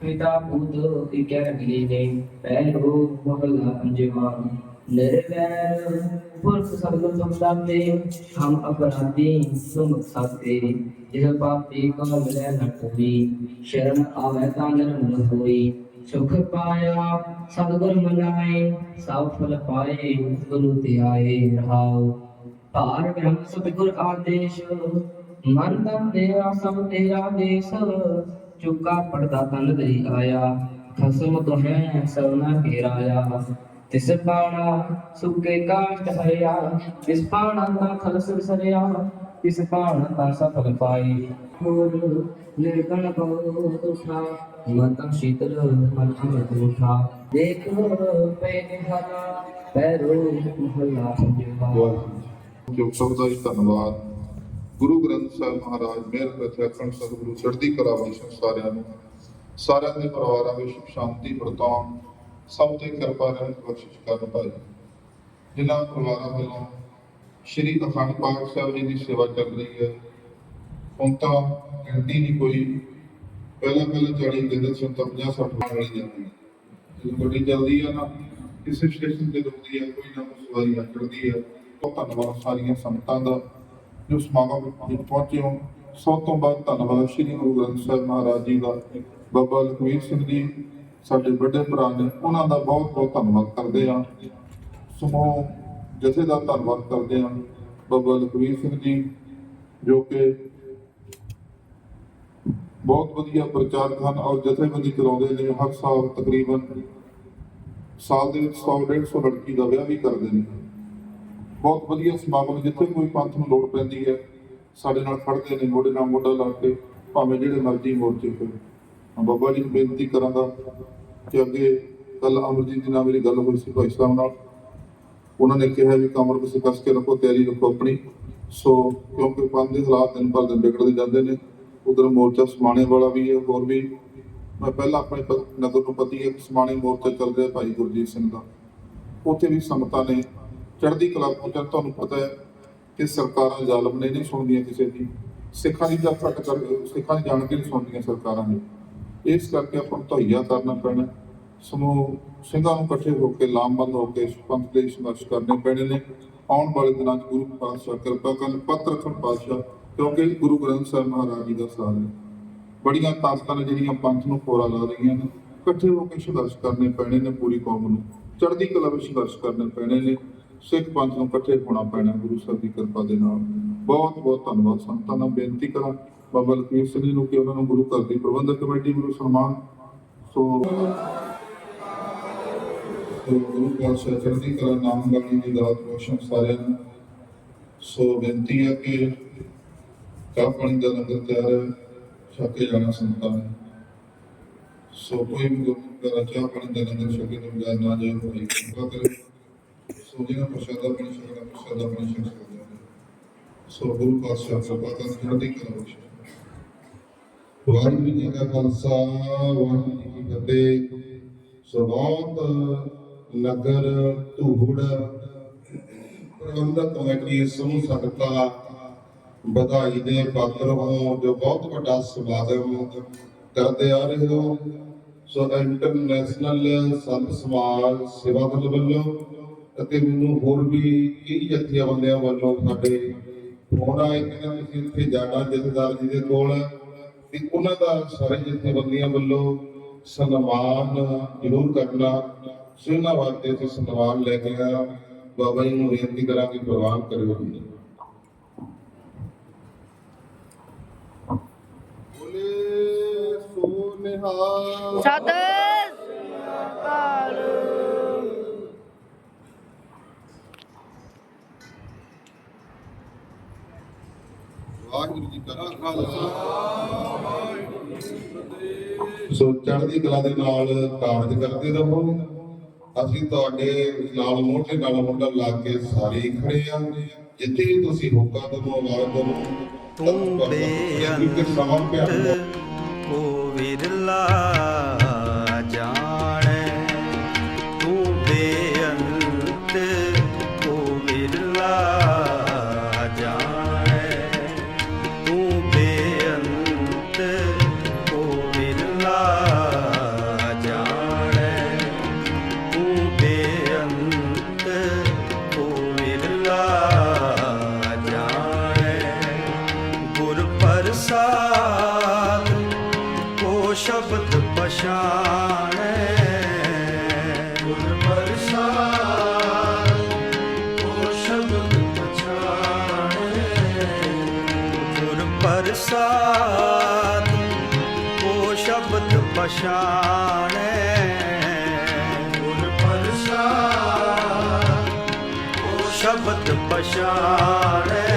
ਪਿਤਾ ਪੁੱਤ ਇਕੈ ਰਗਲੀ ਨੇ ਪਹਿਲੋ ਮਹਲਾ ਪੰਜਵਾ ਨਿਰਵੈਰ ਪੁਰਖ ਸਤਿਗੁਰ ਤੁਮ ਦਾਤੇ ਹਮ ਅਪਰਾਧੀ ਤੁਮ ਸਾਤੇ ਜਿਸ ਪਾਪੀ ਕਾ ਮਿਲੈ ਨ ਕੋਈ ਸ਼ਰਨ ਆਵੈ ਤਾਂ ਨਿਰਮਲ ਹੋਈ ਸੁਖ ਪਾਇਆ ਸਤਿਗੁਰ ਮਨਾਏ ਸਭ ਫਲ ਪਾਏ ਗੁਰੂ ਤੇ ਆਏ ਰਹਾਉ ਭਾਰ ਬ੍ਰਹਮ ਸਤਿਗੁਰ ਆਦੇਸ਼ ਮਨ ਤਨ ਤੇਰਾ ਸਭ ਤੇਰਾ ਦੇਸ ਚੁੱਕਾ ਪੜਦਾ ਤਨ ਦਰੀ ਆਇਆ, ਖਸਮ ਤੋਂ ਹੈ ਘੇਰਾਇਆ। ਤਿਸ ਪਾਣਾ ਸੁਕੇ ਕਾਸ਼ਟ ਹਰਿਆ, ਤਿਸ ਪਾਣਾ ਤਾਂ ਖਲਸ ਸਰਿਆ, ਤਿਸ ਪਾਣਾ ਤਾਂ ਸਫਲ ਪਾਈ। ਹੋਰ ਨਿਰਗਣ ਕੋ ਤੁਠਾ ਮਨ ਸ਼ੀਤਲ ਮਨ ਅਮਰ ਉਠਾ। ਦੇਖ ਪੈ ਨਿਹਾਰਾ ਪੈਰੋ ਮਹਲਾ ਪੰਜਵਾ। ਜੋ ਸਭ ਦਾ ਧੰਨਵਾਦ। ਗੁਰੂ ਗ੍ਰੰਥ ਸਾਹਿਬ ਮਹਾਰਾਜ, ਮੇਰ ਪ੍ਰਤਿਆਖਣ ਸਤਿਗੁਰੂ, ਚੜ੍ਹਦੀ ਕਲਾ ਬਖਸ਼ਣ ਸਾਰਿਆਂ ਨੂੰ, ਸਾਰਿਆਂ ਦੇ ਪਰਿਵਾਰਾਂ ਵਿੱਚ ਸ਼ਾਂਤੀ, ਵਰਤਾਉਣ, ਸਭ ਤੇ ਕਿਰਪਾ ਰਹਿਣ ਬਖਸ਼ਿਸ਼ ਕਰਨ ਭਾਈ। ਜਿਨ੍ਹਾਂ ਪਰਿਵਾਰਾਂ ਵੱਲੋਂ ਸ਼੍ਰੀ ਅਖੰਡ ਪਾਠ ਸਾਹਿਬ ਜੀ ਦੀ ਸੇਵਾ ਚੱਲ ਰਹੀ ਹੈ, ਹੁਣ ਤਾਂ ਗਿਣਤੀ ਨਹੀਂ ਕੋਈ, ਪਹਿਲਾਂ ਪਹਿਲਾਂ 40 ਦਿਨ ਸੁਣ ਤਾਂ 50 60 ਵਾਲੀ ਜਾਂਦੀ ਹੈ। ਜਦੋਂ ਗੱਡੀ ਚੱਲਦੀ ਹੈ ਨਾ, ਕਿਸੇ ਸਟੇਸ਼ਨ ਤੇ ਰੁਕਦੀ ਹੈ ਕੋਈ ਨਾ ਕੋਈ ਸਵਾਰੀ ਆ ਚੜਦੀ ਹੈ ਬਹੁਤ ਧੰਨਵਾਦ ਸਾਰੀਆਂ ਸੰਗਤਾਂ ਦਾ। ਜੋ ਸਮਾਗਮ ਵਿੱਚ ਪਹੁੰਚੇ ਹੋ ਸਭ ਤੋਂ ਬਾਅਦ ਧੰਨਵਾਦ ਸ਼੍ਰੀ ਗੁਰੂ ਗ੍ਰੰਥ ਸਾਹਿਬ ਮਹਾਰਾਜ ਜੀ ਦਾ, ਬਾਬਾ ਲਖਵੀਰ ਸਿੰਘ ਜੀ, ਸਾਡੇ ਵੱਡੇ ਭਰਾ ਨੇ, ਉਹਨਾਂ ਦਾ ਬਹੁਤ ਬਹੁਤ ਧੰਨਵਾਦ ਕਰਦੇ ਹਾਂ। ਸਮੂਹ ਜਥੇ ਦਾ ਧੰਨਵਾਦ ਕਰਦੇ ਹਾਂ, ਬਾਬਾ ਲਖਵੀਰ ਸਿੰਘ ਜੀ, ਜੋ ਕਿ ਬਹੁਤ ਵਧੀਆ ਪ੍ਰਚਾਰਕ ਹਨ ਔਰ ਜਥੇਬੰਦੀ ਚਲਾਉਂਦੇ ਨੇ, ਹਰ ਸਾਲ ਤਕਰੀਬਨ ਸਾਲ ਦੇ ਵਿੱਚ 100 150 ਲੜਕੀ ਦਾ ਵਿਆਹ ਵੀ ਕਰਦੇ ਨੇ। ਬਹੁਤ ਵਧੀਆ ਸਮਾਗਮ ਜਿੱਥੇ ਕੋਈ ਪੰਥ ਨੂੰ ਲੋੜ ਪੈਂਦੀ ਹੈ, ਸਾਡੇ ਨਾਲ ਖੜਦੇ ਨੇ, ਮੋਢੇ ਨਾਲ ਮੋਢਾ ਲਾ ਕੇ, ਭਾਵੇਂ ਜਿਹੜੇ ਮਰਜ਼ੀ ਮੋਰਚੇ ਤੇ ਬਾਬਾ ਜੀ ਨੂੰ ਬੇਨਤੀ ਕਰਾਂਗਾ ਕਿ ਅੱਗੇ ਕੱਲ ਅਮਰਜੀਤ ਜੀ ਨਾਲ ਮੇਰੀ ਗੱਲ ਹੋਈ ਸੀ ਭਾਈ ਸਾਹਿਬ ਨਾਲ। ਉਹਨਾਂ ਨੇ ਕਿਹਾ ਵੀ ਕਮਰ ਕਿਸੇ ਕਸ ਕੇ ਰੱਖੋ, ਤਿਆਰੀ ਰੱਖੋ ਆਪਣੀ। ਸੋ ਕਿਉਂਕਿ ਪੰਥ ਦੇ ਹਾਲਾਤ ਦਿਨ ਪਰ ਦਿਨ ਵਿਗੜਦੇ ਜਾਂਦੇ ਨੇ, ਉਧਰ ਮੋਰਚਾ ਸਮਾਣੇ ਵਾਲਾ ਵੀ ਹੈ, ਹੋਰ ਵੀ। ਮੈਂ ਪਹਿਲਾਂ ਆਪਣੇ ਨਗਰ ਨੂੰ ਪਤੀ ਹੈ ਕਿ ਸਮਾਣੇ ਮੋਰਚਾ ਚੱਲ ਰਿਹਾ ਭਾਈ ਗੁਰਜੀਤ ਸਿੰਘ ਦਾ। ਉੱਥੇ ਵੀ ਸੰਗਤਾਂ ਨੇ ਚੜ੍ਹਦੀ ਕਲਾ ਪਹੁੰਚਣ ਤੁਹਾਨੂੰ ਪਤਾ ਹੈ ਕਿ ਸਰਕਾਰਾਂ ਜ਼ਾਲਮ ਨੇ ਨਹੀਂ ਸੁਣਦੀਆਂ ਕਿਸੇ ਦੀ, ਸਿੱਖਾਂ ਦੀ ਜਦ ਤੱਕ ਕਰ- ਸਿੱਖਾਂ ਦੀ ਜਾਣ ਕੇ ਨਹੀਂ ਸੁਣਦੀਆਂ ਸਰਕਾਰਾਂ ਨੇ ਇਸ ਕਰਕੇ ਆਪਾਂ ਨੂੰ ਧਈਆ ਕਰਨਾ ਪੈਣਾ ਸਮੂਹ, ਸਿੰਘਾਂ ਨੂੰ ਇਕੱਠੇ ਹੋ ਕੇ, ਲਾਮਬੰਦ ਹੋ ਕੇ ਪੰਥ ਦੇ ਸੰਘਰਸ਼ ਕਰਨੇ ਪੈਣੇ ਨੇ। ਆਉਣ ਵਾਲੇ ਦਿਨਾਂ 'ਚ ਗੁਰੂ ਪਾਤਸ਼ਾਹ ਕਿਰਪਾ ਕਰਨ, ਪੱਤ ਰੱਖਣ ਪਾਤਸ਼ਾਹ, ਕਿਉਂਕਿ ਗੁਰੂ ਗ੍ਰੰਥ ਸਾਹਿਬ ਮਹਾਰਾਜ ਜੀ ਦਾ ਸਾਰ ਹੈ। ਬੜੀਆਂ ਤਾਕਤਾਂ ਨੇ ਜਿਹੜੀਆਂ ਪੰਥ ਨੂੰ ਖੋਰਾ ਲਾ ਰਹੀਆਂ ਨੇ। ਇਕੱਠੇ ਹੋ ਕੇ ਸੰਘਰਸ਼ ਕਰਨੇ ਪੈਣੇ ਨੇ ਪੂਰੀ ਕੌਮ ਨੂੰ। ਚੜ੍ਹਦੀ ਕਲਾ ਵਿੱਚ ਸੰਘਰਸ਼ ਕਰਨੇ ਪੈਣੇ ਨੇ। ਸਿੱਖ ਪੰਥ ਨੂੰ ਇਕੱਠੇ ਹੋਣਾ ਪੈਣਾ ਗੁਰੂ ਸਾਹਿਬ ਦੀ ਕਿਰਪਾ ਦੇ ਨਾਲ। ਬਹੁਤ ਬਹੁਤ ਧੰਨਵਾਦ ਸੰਤਾਂ ਨਾਲ ਬੇਨਤੀ ਕਰਾਂ, ਬਾਬਾ ਲਖਵੀਰ ਸਿੰਘ ਜੀ ਨੂੰ ਕਿ ਉਹਨਾਂ ਨੂੰ ਗੁਰੂ ਘਰ ਦੀ ਪ੍ਰਬੰਧਕ ਕਮੇਟੀ ਵੱਲੋਂ ਸਨਮਾਨ ਸੋ ਗੁਰੂ ਪਾਤਸ਼ਾਹ ਚੜ੍ਹਦੀ ਕਲਾ ਨਾਮ ਬਾਣੀ ਦੀ ਦਾਤ ਬਖਸ਼ਣ ਸਾਰਿਆਂ ਨੂੰ। ਸੋ ਬੇਨਤੀ ਹੈ ਕਿ ਚਾਹ ਪਾਣੀ ਦਾ ਲੰਗਰ ਤਿਆਰ ਹੈ, ਛਕ ਜਾਣਾ ਸੰਤਾਂ ਨੂੰ। ਸੋ ਕੋਈ ਵੀ ਗੁਰੂ ਦਾ ਚਾਹ ਪਾਣੀ ਦਾ ਲੰਗਰ ਛਕੇ ਤੋਂ ਬਗੈਰ ਨਾ ਜਾਏ, ਭਾਈ ਕਿਰਪਾ ਕਰੇ। ਸੋ ਪ੍ਰਸ਼ਾਦਾ ਪਾਣੀ ਛਕਣਾ ਪ੍ਰਸ਼ਾਦਾ ਪਾਣੀ ਛਕ ਸੋ ਗੁਰੂ ਪਾਤਸ਼ਾਹ ਕਿਰਪਾ ਕਰਨ ਚੜ੍ਹਦੀ ਕਲਾ ਬਖਸ਼ੇ ਵਾਹਿਗੁਰੂ ਜੀ ਕਾ ਖਾਲਸਾ। ਵਾਹਿਗੁਰੂ ਜੀ ਕੀ ਫਤਿਹ। ਸੋ ਬਹੁਤ ਨਗਰ ਧੂੜ। ਪ੍ਰਬੰਧਕ ਕਮੇਟੀ ਸਮੂਹ ਸੰਗਤਾਂ ਵਧਾਈ ਦੇ ਪਾਤਰ ਹੋ ਜੋ ਬਹੁਤ ਵੱਡਾ ਸਮਾਗਮ ਕਰਦੇ ਆ ਰਹੇ ਹੋ। ਸੋ ਇੰਟਰਨੈਸ਼ਨਲ ਸੰਤ ਸਮਾਜ ਸੇਵਾ ਦਲ ਵੱਲੋਂ ਅਤੇ ਮੈਨੂੰ ਹੋਰ ਵੀ ਕਈ ਜਥੇਬੰਦੀਆਂ ਵੱਲੋਂ ਸਾਡੇ ਫੋਨ ਆਏ ਕਿ ਨਾ ਤੁਸੀਂ ਇੱਥੇ ਜਾਣਾ ਜਥੇਦਾਰ ਜੀ ਦੇ ਕੋਲ ਤੇ ਉਹਨਾਂ ਦਾ ਸਾਰੇ ਜਥੇਬੰਦੀਆਂ ਵੱਲੋਂ ਸਨਮਾਨ ਜ਼ਰੂਰ ਕਰਨਾ ਸੋ ਉਹਨਾਂ ਵਾਸਤੇ ਅਸੀਂ ਸਨਮਾਨ ਲੈ ਕੇ ਆ ਬਾਬਾ ਜੀ ਨੂੰ ਬੇਨਤੀ ਕਰਾਂਗੇ ਪ੍ਰਵਾਨ ਕਰਿਓ ਜੀ। ਬੋਲੇ ਸੋ ਨਿਹਾਲ। ਸਤਿ ਸ੍ਰੀ ਅਕਾਲ। ਵਾਹਿਗੁਰੂ ਜੀ ਕਾ ਖਾਲਸਾ ਸੋ ਚੜ੍ਹਦੀ ਕਲਾ ਦੇ ਨਾਲ ਕਾਰਜ ਕਰਦੇ ਰਹੋ। ਅਸੀਂ ਤੁਹਾਡੇ ਨਾਲ ਮੋਢੇ ਨਾਲ ਮੋਢਾ ਲਾ ਕੇ ਸਾਰੇ ਖੜੇ ਆ ਜਿੱਥੇ ਤੁਸੀਂ ਹੋਕਾ ਦਮੋ ਆਵਾਜ਼ ਦਮੋ ਤੂੰ ਬੇਅੰਤ ਕੋ ਵਿਰਲਾ ਸ਼ਬਦ ਪਛਾਣੈ। ਗੁਰ ਪ੍ਰਸਾਦ ਉਹ ਸ਼ਬਦ ਪਛਾਣੈ। ਗੁਰ ਪ੍ਰਸਾਦ ਉਹ ਸ਼ਬਦ ਪਛਾਣੈ। ਗੁਰ ਪ੍ਰਸਾਦ ਉਹ ਸ਼ਬਦ ਪਛਾਣੈ।